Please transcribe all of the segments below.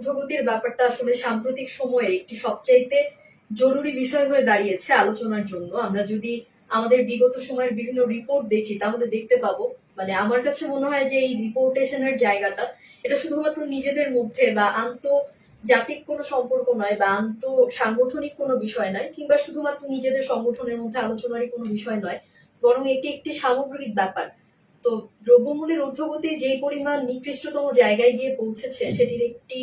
ঊর্ধ্বগতির ব্যাপারটা আসলে সাম্প্রতিক সময়ের একটি সবচাইতে জরুরি বিষয় হয়ে দাঁড়িয়েছে আলোচনার জন্য। আমরা যদি আমাদের বিগত সময়ের বিভিন্ন রিপোর্ট দেখি, তাহলে দেখতে পাবো মানে আমার কাছে মনে হয় যে এই রিপোর্টেশনের জায়গাটা, এটা শুধুমাত্র নিজেদের মধ্যে বা আন্ত জাতিক কোনো সম্পর্ক নয় বা আন্ত সাংগঠনিক কোনো বিষয় নয়, কিংবা শুধুমাত্র নিজেদের সংগঠনের মধ্যে আলোচনারই কোনো বিষয় নয়, বরং এটি একটি সামগ্রিক ব্যাপার। তো দ্রব্যমূল্যের ঊর্ধ্বগতি যেই পরিমাণ নিকৃষ্টতম জায়গায় গিয়ে পৌঁছেছে, সেটির একটি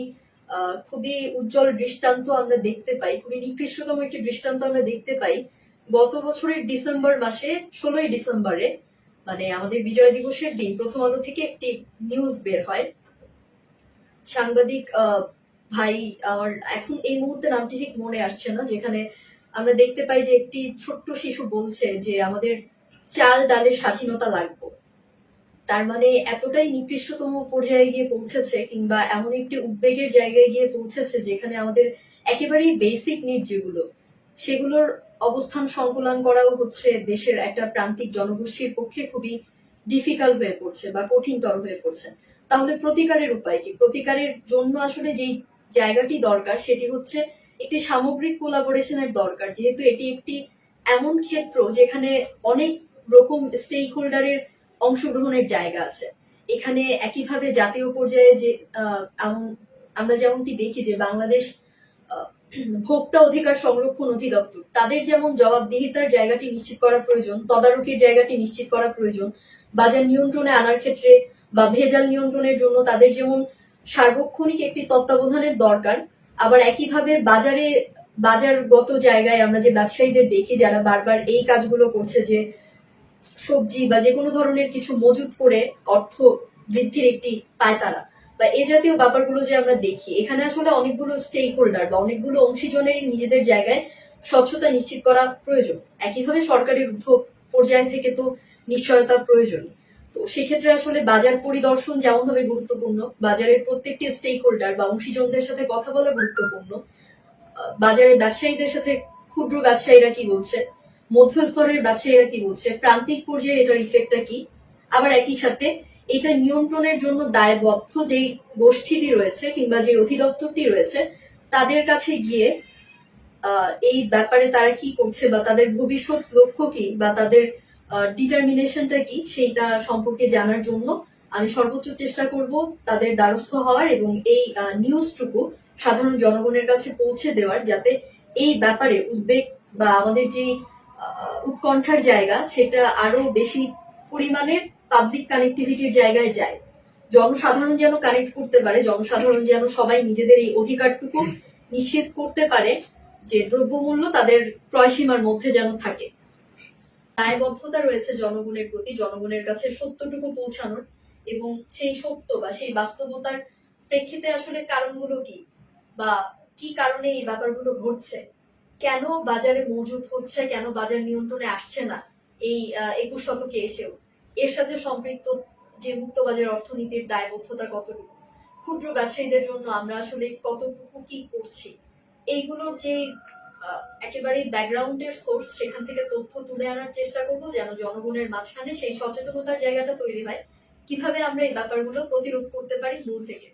খুবই উজ্জ্বল দৃষ্টান্ত আমরা দেখতে পাই, খুবই নিকৃষ্টতম একটি দৃষ্টান্ত আমরা দেখতে পাই। গত বছরের ডিসেম্বর মাসে, ষোলোই ডিসেম্বরে মানে আমাদের বিজয় দিবসের দিন, প্রথম আলো থেকে একটি নিউজ বের হয়। সাংবাদিক ভাই, আমার এখন এই মুহূর্তে নামটি ঠিক মনে আসছে না, যেখানে আমরা দেখতে পাই যে একটি ছোট্ট শিশু বলছে যে আমাদের চাল ডালের স্বাধীনতা লাগবে। তার মানে এতটাই নিকৃষ্টতম পর্যায়ে গিয়ে পৌঁছেছে কিংবা এমন একটি উদ্বেগের জায়গায় গিয়ে পৌঁছেছে যেখানে আমাদের একেবারেই বেসিক নিড যেগুলো, সেগুলোর অবস্থান সংকুলন করাও হচ্ছে দেশের একটা প্রান্তিক জনগোষ্ঠীর পক্ষে খুবই ডিফিকাল্ট হয়ে পড়ছে বা কঠিনতর হয়ে পড়ছে। তাহলে প্রতিকারের উপায় কি? প্রতিকারের জন্য আসলে যেই জায়গাটি দরকার সেটি হচ্ছে একটি সামগ্রিক কোলাবোরেশনের দরকার। যেহেতু এটি একটি এমন ক্ষেত্র যেখানে অনেক রকম স্টেক হোল্ডারের অংশগ্রহণের জায়গা আছে। এখানে একইভাবে জাতীয় পর্যায়ে যে আমরা যেমনটি দেখি যে বাংলাদেশ ভোক্তা অধিকার সংরক্ষণ অধিদপ্তর, তাদের যেমন জবাবদিহিতার জায়গাটি নিশ্চিত করা প্রয়োজন, তদারকির জায়গাটি নিশ্চিত করা প্রয়োজন, বাজার নিয়ন্ত্রণে আনার ক্ষেত্রে বা ভেজাল নিয়ন্ত্রণের জন্য তাদের যেমন সার্বক্ষণিক একটি তত্ত্বাবধানের দরকার, আবার একইভাবে বাজারে, বাজারগত জায়গায় আমরা যে ব্যবসায়ীদের দেখি যারা বারবার এই কাজগুলো করছে যে সবজি বা যে কোনো ধরনের কিছু মজুত করে অর্থ বৃদ্ধির একটি পায়তারা। বা এ জাতীয় ব্যাপারগুলো যে আমরা দেখি, এখানে আসলে অনেকগুলো স্টেক হোল্ডার বা অনেকগুলো অংশীজনেরই নিজেদের জায়গায় স্বচ্ছতা নিশ্চিত করা প্রয়োজন। একইভাবে সরকারের ঊর্ধ্ব পর্যায় থেকে তো নিশ্চয়তা প্রয়োজনই। তো সেক্ষেত্রে আসলে বাজার পরিদর্শন যেমনভাবে গুরুত্বপূর্ণ, বাজারের প্রত্যেকটি স্টেক হোল্ডার বা অংশীজনদের সাথে কথা বলা গুরুত্বপূর্ণ বাজারের ব্যবসায়ীদের সাথে ক্ষুদ্র ব্যবসায়ীরা কি বলছে মধ্যস্তরের ব্যবসায়ীরা কি বলছে? প্রান্তিক পর্যায়ে এটার ইফেক্টটা কি? আবার একই সাথে, এটা নিয়ন্ত্রণের জন্য দায়বদ্ধ যেই গোষ্ঠীটি রয়েছে কিংবা যে অধিদপ্তরটি রয়েছে, তাদের কাছে গিয়ে এই ব্যাপারে তারা কি করছে বা তাদের ভবিষ্যৎ লক্ষ্য কি বা তাদের ডিটারমিনেশনটা কি সেইটা সম্পর্কে জানার জন্য আমি সর্বোচ্চ চেষ্টা করব তাদের দ্বারস্থ হওয়ার এবং এই নিউজটুকু সাধারণ জনগণের কাছে পৌঁছে দেওয়ার যাতে এই ব্যাপারে উদ্বেগ বা আমাদের যে উৎকণ্ঠার জায়গা, সেটা আরও বেশি পরিমাণে পাবলিক কানেক্টিভিটির জায়গায় যায়। জনসাধারণ যেন কানেক্ট করতে পারে, জনসাধারণ যেন সবাই নিজেদের এই অধিকারটুকু নিশ্চিত করতে পারে যে দ্রব্যমূল্য তাদের ক্রয়সীমার মধ্যে যেন থাকে। দায়বদ্ধতা রয়েছে জনগণের প্রতি, জনগণের কাছে সত্যটুকু পৌঁছানোর এবং সেই সত্য বা সেই বাস্তবতার প্রেক্ষিতে আসলে কারণগুলো কি বা কি কারণে এই ব্যাপারগুলো ঘটছে? কেন বাজারে মজুত হচ্ছে, কেন বাজার নিয়ন্ত্রণে আসছে না এই একুশ শতকে এসেও? এর সাথে সম্পৃক্ত যে মুক্তবাজার অর্থনীতির দায়বদ্ধতা কতটুকু? ক্ষুদ্র ব্যবসায়ীদের জন্য আমরা আসলে কতটুকু কি করছি? এইগুলোর যে একেবারে ব্যাকগ্রাউন্ডের সোর্স, সেখান থেকে তথ্য তুলে আনার চেষ্টা করব যেন জনগণের মাঝখানে সেই সচেতনতার জায়গাটা তৈরি হয়। কীভাবে আমরা এই ব্যাপারগুলো প্রতিরোধ করতে পারি মূল থেকে?